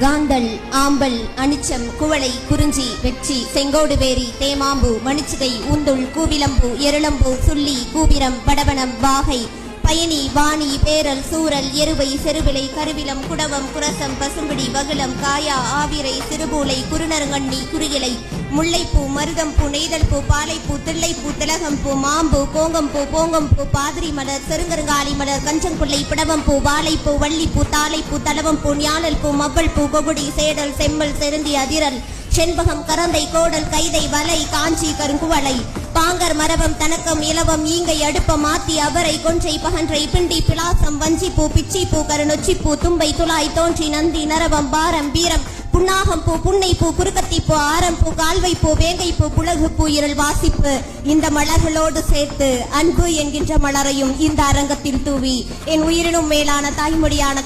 காந்தல் ஆம்பல் அனிச்சம் குவளை குறிஞ்சி வெற்றி செங்கோடு வேரி தேமாம்பு மணிச்சிகை உந்துள் கூவிலம்பு எருளம்பு சுள்ளி கூபிரம் படவனம் வாகை பயணி வாணி பேரல் சூரல் எருவை செருவிலை கருவிலம் குடவம் குரசம் பசும்பிடி வகுளம் காயா ஆவிரை சிறுபூலை குருநருங்கண்ணி குறுகிலை முல்லைப்பூ மருதம்பூ நெய்தல்பூ பாலைப்பூ தில்லைப்பூ திலகம்பூ மாம்பூ கோங்கம்பூ போங்கம்பூ பாதிரி மலர் செருங்கருங்காலி மலர் கஞ்சங்குள்ளை பிடவம்பூ வாழைப்பூ வள்ளிப்பூ தாளைப்பூ தளவம்பூ ஞாழல்பூ மவ்வள்பூ கொகுடி சேடல் செம்மல் செருந்தி அதிரல் செண்பகம் கரந்தை கோடல் கைதை வலை காஞ்சி கருங்குவளை. பாங்கர் மரபம் தனக்கம் இலவம் ஈங்கை அடுப்ப மாத்தி அவரை கொன்றை பகன்றை பிண்டி பிளாசம் வஞ்சிப்பூ பிச்சிப்பூ கருணொச்சிப்பூ தும்பை துளாய் தோன்றி நந்தி நரவம் பாரம் வீரம். புன்னாகம் புன்னைப்பூ குறுக்கத்திப்பூ ஆரம்பூ கால்வைப்பூ வேங்கைப்பூ புலகுப்பூ பூ இருள் வாசிப்பு. இந்த மலர்களோடு சேர்த்து அன்பு என்கின்ற மலரையும் இந்த அரங்கத்தில் தூவி. என் உயிரினும் மேலான தாய்மொழியான